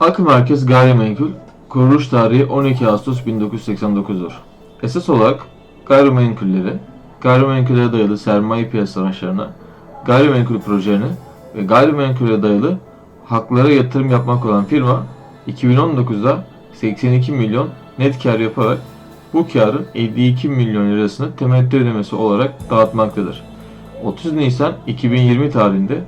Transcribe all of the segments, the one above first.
Akı Merkez Gayrimenkul kuruluş tarihi 12 Ağustos 1989'dur. Esas olarak gayrimenkulleri, gayrimenkullere dayalı sermaye piyasa araçlarına, gayrimenkul projelerine ve gayrimenkule dayalı haklara yatırım yapmak olan firma 2019'da 82 milyon net kar yaparak bu karın 52 milyon lirasını temettü ödemesi olarak dağıtmaktadır. 30 Nisan 2020 tarihinde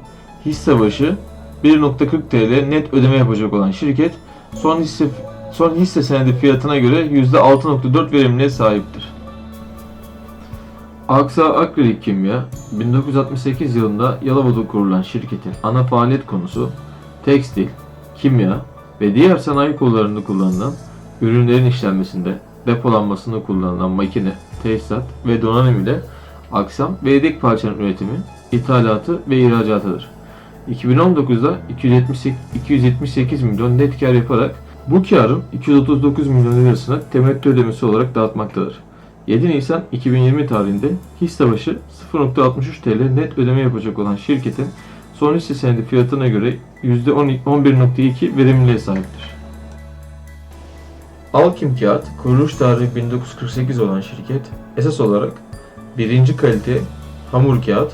hisse başı 1.40 TL net ödeme yapacak olan şirket son hisse son hisse senedi fiyatına göre %6.4 verimliliğe sahiptir. Aksa Akrilik Kimya 1968 yılında Yalova'da kurulan şirketin ana faaliyet konusu tekstil, kimya ve diğer sanayi kollarında kullanılan ürünlerin işlenmesinde, depolanmasında kullanılan makine, tesisat ve donanım ile aksam ve yedek parçanın üretimi, ithalatı ve ihracatıdır. 2019'da 278, 278 milyon net kar yaparak bu karın 239 milyon lirasını temettü ödemesi olarak dağıtmaktadır. 7 Nisan 2020 tarihinde hisse başı 0.63 TL net ödeme yapacak olan şirketin son hisse senedi fiyatına göre %11.2 verimliliğe sahiptir. Alkim Kağıt, kuruluş tarihi 1948 olan şirket, esas olarak birinci kalite hamur kağıt,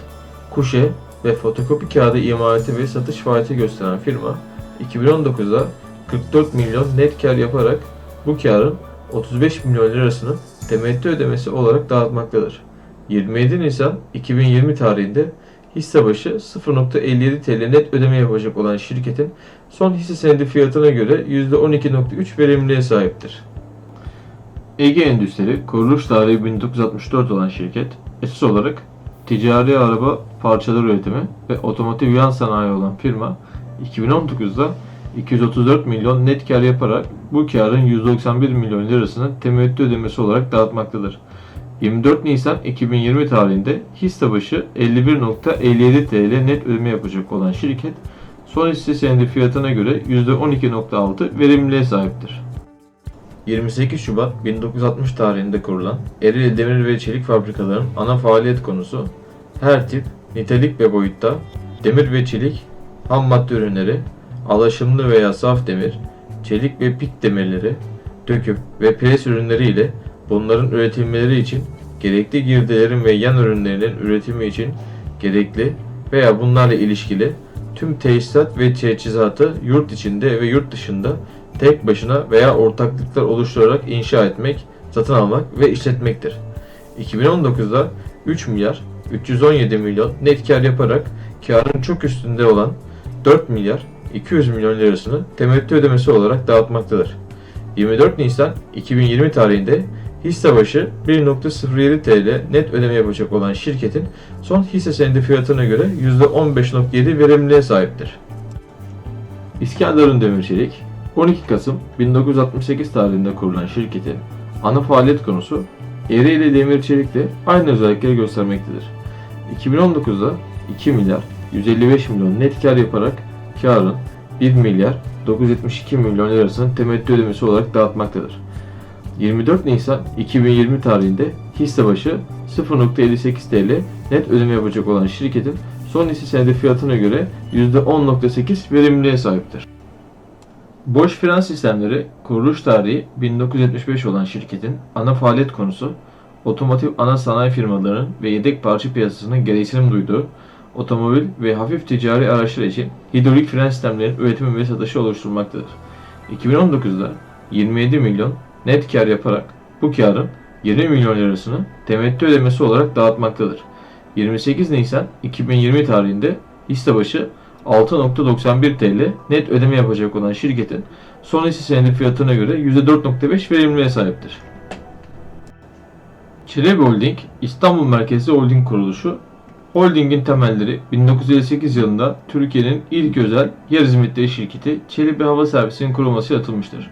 kuşe ve fotokopi kağıdı imalatı ve satış faaliyeti gösteren firma, 2019'da 44 milyon net kar yaparak bu karın 35 milyon lirasını temettü ödemesi olarak dağıtmaktadır. 27 Nisan 2020 tarihinde hisse başı 0.57 TL net ödeme yapacak olan şirketin son hisse senedi fiyatına göre %12.3 verimliliğe sahiptir. Ege Endüstri, kuruluş tarihi 1964 olan şirket, esas olarak ticari araba parçaları üretimi ve otomotiv yan sanayi olan firma, 2019'da 234 milyon net kar yaparak bu karın 191 milyon lirasını temettü ödemesi olarak dağıtmaktadır. 24 Nisan 2020 tarihinde hisse başı 51.57 TL net ödeme yapacak olan şirket, son hisse senedi fiyatına göre %12.6 verimliliğe sahiptir. 28 Şubat 1960 tarihinde kurulan Ereğli Demir ve Çelik Fabrikalarının ana faaliyet konusu her tip, nitelik ve boyutta demir ve çelik, ham madde ürünleri, alaşımlı veya saf demir, çelik ve pit demirleri, döküm ve pres ürünleri ile bunların üretilmeleri için gerekli girdilerin ve yan ürünlerinin üretimi için gerekli veya bunlarla ilişkili tüm tesisat ve teçhizatı yurt içinde ve yurt dışında tek başına veya ortaklıklar oluşturarak inşa etmek, satın almak ve işletmektir. 2019'da 3 milyar 317 milyon net kar yaparak karın çok üstünde olan 4 milyar 200 milyon lirasını temettü ödemesi olarak dağıtmaktadır. 24 Nisan 2020 tarihinde hisse başı 1.07 TL net ödeme yapacak olan şirketin son hisse senedi fiyatına göre %15.7 verimliliğe sahiptir. İskenderun Demir Çelik 12 Kasım 1968 tarihinde kurulan şirketin ana faaliyet konusu Ereğli Demir Çelik'le aynı özellikleri göstermektedir. 2019'da 2 milyar 155 milyon net kar yaparak karın 1 milyar 972 milyon lirasının temettü ödemesi olarak dağıtmaktadır. 24 Nisan 2020 tarihinde hisse başı 0.58 TL net ödeme yapacak olan şirketin son hisse senedi fiyatına göre %10.8 verimliliğe sahiptir. Boş fren sistemleri kuruluş tarihi 1975 olan şirketin ana faaliyet konusu otomotiv ana sanayi firmalarının ve yedek parça piyasasının gereksinim duyduğu otomobil ve hafif ticari araçlar için hidrolik fren sistemlerinin üretimi ve satışı oluşturmaktadır. 2019'da 27 milyon net kar yaparak bu karın 20 milyon lirasını temettü ödemesi olarak dağıtmaktadır. 28 Nisan 2020 tarihinde hisse başı 6.91 TL net ödeme yapacak olan şirketin son hisse senedi fiyatına göre %4.5 verimliliğe sahiptir. Çelebi Holding, İstanbul merkezli holding kuruluşu. Holdingin temelleri 1958 yılında Türkiye'nin ilk özel yer hizmetleri şirketi Çelebi Hava Servisi'nin kurulması atılmıştır.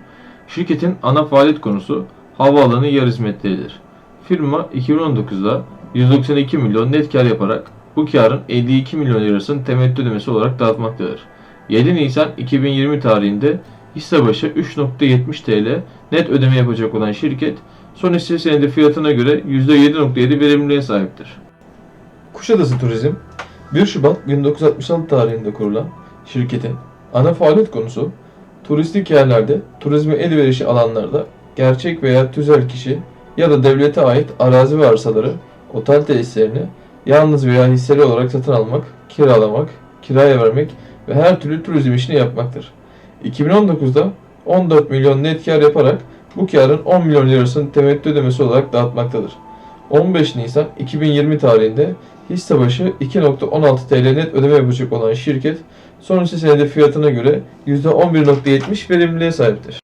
Şirketin ana faaliyet konusu havaalanı yer hizmetleridir. Firma 2019'da 192 milyon net kar yaparak bu karın 52 milyon lirasını temettü ödemesi olarak dağıtmaktadır. 7 Nisan 2020 tarihinde hisse başı 3.70 TL net ödeme yapacak olan şirket son hisse senedi fiyatına göre %7.7 verimliliğe sahiptir. Kuşadası Turizm 1 Şubat 1966 tarihinde kurulan şirketin ana faaliyet konusu turistik yerlerde, turizme elverişli alanlarda gerçek veya tüzel kişi ya da devlete ait arazi ve arsaları, otel tesislerini yalnız veya hisseli olarak satın almak, kiralamak, kiraya vermek ve her türlü turizm işini yapmaktır. 2019'da 14 milyon net kar yaparak bu karın 10 milyon lirasını temettü ödemesi olarak dağıtmaktadır. 15 Nisan 2020 tarihinde hisse başı 2.16 TL net ödeme yapacak olan şirket sonraki senede fiyatına göre %11.70 verimliliğe sahiptir.